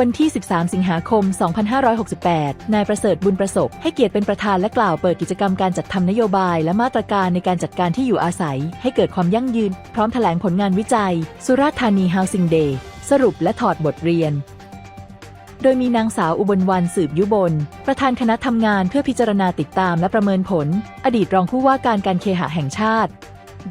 วันที่ 13 สิงหาคม 2568 นายประเสริฐบุญประสบ ให้เกียรติเป็นประธานและกล่าวเปิดกิจกรรมการจัดทำนโยบาย และมาตรการในการจัดการที่อยู่อาศัย ให้เกิดความยั่งยืน พร้อมแถลงผลงานวิจัย สุราษฎร์ธานี Housing Day สรุปและถอดบทเรียนโดยมีนางสาวอุบลวันสืบยุบล ประธานคณะทำงานเพื่อพิจารณาติดตามและประเมินผล อดีตรองผู้ว่าการการเคหะแห่งชาติ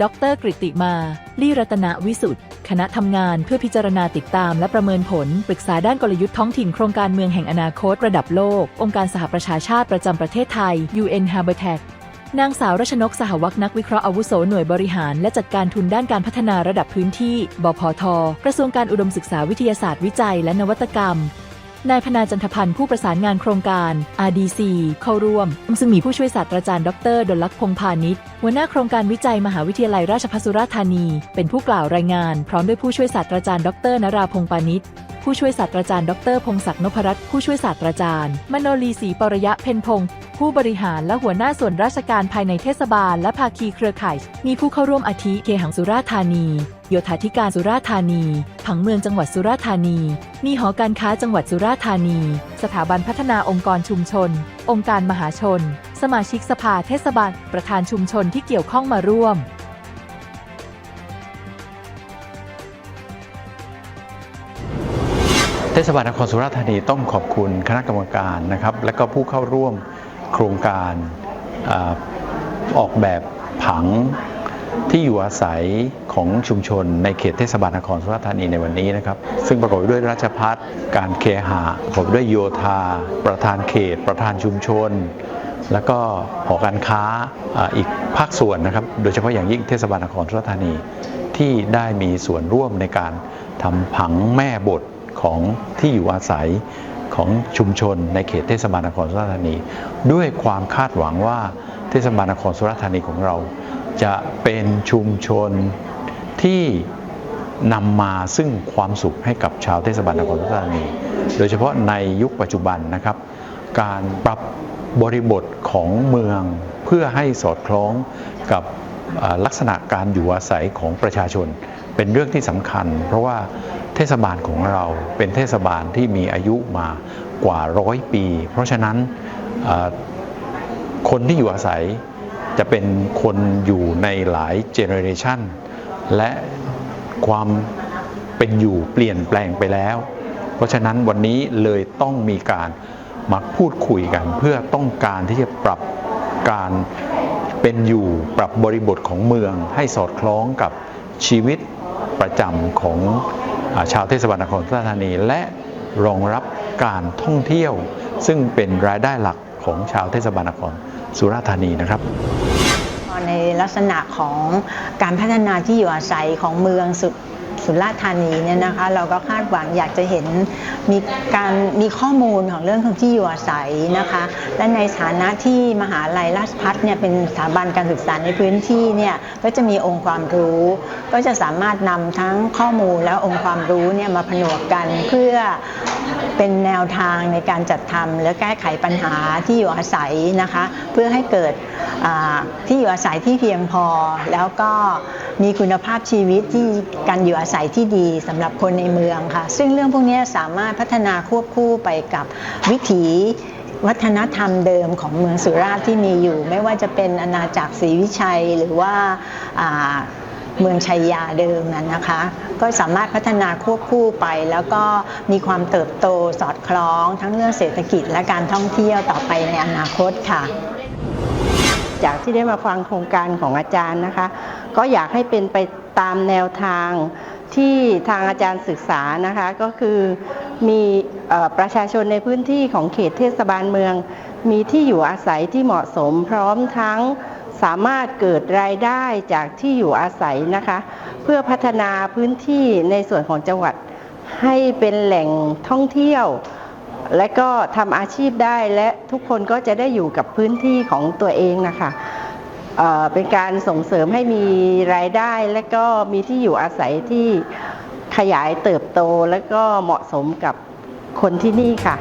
ดรกฤติมา ลี่รัตนวิสุทธ์ คณะทำงานเพื่อพิจารณาติดตามและประเมินผล ปรึกษาด้านกลยุทธ์ท้องถิ่นโครงการเมืองแห่งอนาคตระดับโลก องค์การสหประชาชาติประจำประเทศไทย UN Habitat นางสาวรัชนกสหวักนักวิเคราะห์อาวุโสหน่วยบริหาร และจัดการทุนด้านการพัฒนาระดับพื้นที่ บพท กระทรวงการอุดมศึกษาวิทยาศาสตร์วิจัยและนวัตกรรม นายพนาจันทพันธ์ผู้ประสานงานโครงการ RDC เข้าร่วม ซึ่งมีผู้ช่วยศาสตราจารย์ดรดลลักษ์พงพาณิชย์หัวหน้าโครงการวิจัยมหาวิทยาลัยราชภัฏสุราษฎร์ธานี เป็นผู้กล่าวรายงาน พร้อมด้วยผู้ช่วยศาสตราจารย์ดรนราพงษ์ปานิชย์ผู้ช่วยศาสตราจารย์ดรพงศักดิ์นพรัตน์ผู้ช่วยศาสตราจารย์ มโนลีศรีปรยะเพ็ญพงศ์ ผู้บริหารและหัวหน้าส่วนราชการภายในเทศบาลและภาคีเครือข่าย มีผู้เข้าร่วมอาทิเคหังสุราธานี โยธาธิการสุราธานี ผังเมืองจังหวัดสุราธานี มีหอการค้าจังหวัดสุราธานี สถาบันพัฒนาองค์กรชุมชน องค์การมหาชน สมาชิกสภาเทศบาล ประธานชุมชนที่เกี่ยวข้องมาร่วมเทศบาลนครสุราษฎร์ธานีต้องขอบคุณคณะกรรมการนะครับ และก็ผู้เข้าร่วม โครงการอออกแบบผังที่อยู่อาศัยของชุมชนในเขตเทศบาลนครสุราษฎร์ธานีในวันนี้นะครับ ซึ่งประกอบด้วยราชพัฒการเคหะประกอบด้วยโยธา ประธานเขต ประธานชุมชน แล้วก็หอการค้าอ่าอีกภาคส่วนนะครับ โดยเฉพาะอย่างยิ่งเทศบาลนครสุราษฎร์ธานีที่ได้มีส่วนร่วมในการทำผังแม่บทของที่อยู่อาศัย ของชุมชนในเขตเทศบาลนครสุราษฎร์ธานี ด้วยความคาดหวังว่าเทศบาลนครสุราษฎร์ธานีของเรา จะเป็นชุมชนที่นำมาซึ่งความสุขให้กับชาวเทศบาลนครสุราษฎร์ธานี โดยเฉพาะในยุคปัจจุบันนะครับ การปรับบริบทของเมืองเพื่อให้สอดคล้องกับลักษณะการอยู่อาศัยของประชาชน เป็นเรื่องที่สำคัญ เพราะว่า เทศบาลของเราเป็นเทศบาลที่มีอายุมากว่าร้อยปี เพราะฉะนั้นคนที่อยู่อาศัยจะเป็นคนอยู่ในหลายเจเนอเรชันและความเป็นอยู่เปลี่ยนแปลงไปแล้ว เพราะฉะนั้นวันนี้เลยต้องมีการมาพูดคุยกัน เพื่อต้องการที่จะปรับการเป็นอยู่ปรับบริบทของเมืองให้สอดคล้องกับชีวิตประจำของ ชาวเทศบาลนครสุราษฎร์ธานี และรองรับการท่องเที่ยว ซึ่งเป็นรายได้หลักของชาวเทศบาลนครสุราษฎร์ธานีนะครับในลักษณะของการพัฒนาที่อยู่อาศัยของเมืองสุ สุราษฎร์ธานีเนี่ยนะคะเราก็คาดหวังอยากจะเห็นมีการมีข้อมูลของเรื่องของที่อยู่อาศัยนะคะ และในฐานะที่มหาลัยราชพัฒเนี่ยเป็นสถาบันการศึกษาในพื้นที่เนี่ยก็จะมีองค์ความรู้ ก็จะสามารถนำทั้งข้อมูลและองค์ความรู้เนี่ยมาผนวกกันเพื่อ เป็นแนวทางในการจัดทำและแก้ไขปัญหาที่อยู่อาศัยนะคะ เพื่อให้เกิดที่อยู่อาศัยที่เพียงพอ แล้วก็มีคุณภาพชีวิตที่การอยู่อาศัยที่ดีสำหรับคนในเมืองค่ะ ซึ่งเรื่องพวกนี้สามารถพัฒนาควบคู่ไปกับวิถีวัฒนธรรมเดิมของเมืองสุราษฎร์ที่มีอยู่ ไม่ว่าจะเป็นอาณาจักรศรีวิชัยหรือว่า เมืองชัยยาเดิมนั้นนะคะ ก็สามารถพัฒนาควบคู่ไป แล้วก็มีความเติบโตสอดคล้องทั้งเรื่องเศรษฐกิจและการท่องเที่ยวต่อไปในอนาคตค่ะ จากที่ได้มาฟังโครงการของอาจารย์นะคะ ก็อยากให้เป็นไปตามแนวทางที่ทางอาจารย์ศึกษานะคะก็คือมีอประชาชนในพื้นที่ของเขตเทศบาลเมือง มีที่อยู่อาศัยที่เหมาะสมพร้อมทั้ง สามารถเกิดรายได้จากที่อยู่อาศัยนะคะ เพื่อพัฒนาพื้นที่ในส่วนของจังหวัดให้เป็นแหล่งท่องเที่ยว และก็ทำอาชีพได้และทุกคนก็จะได้อยู่กับพื้นที่ของตัวเองนะคะเเป็นการส่งเสริมให้มีรายได้และก็มีที่อยู่อาศัยที่ขยายเติบโตและก็เหมาะสมกับคนที่นี่ค่ะ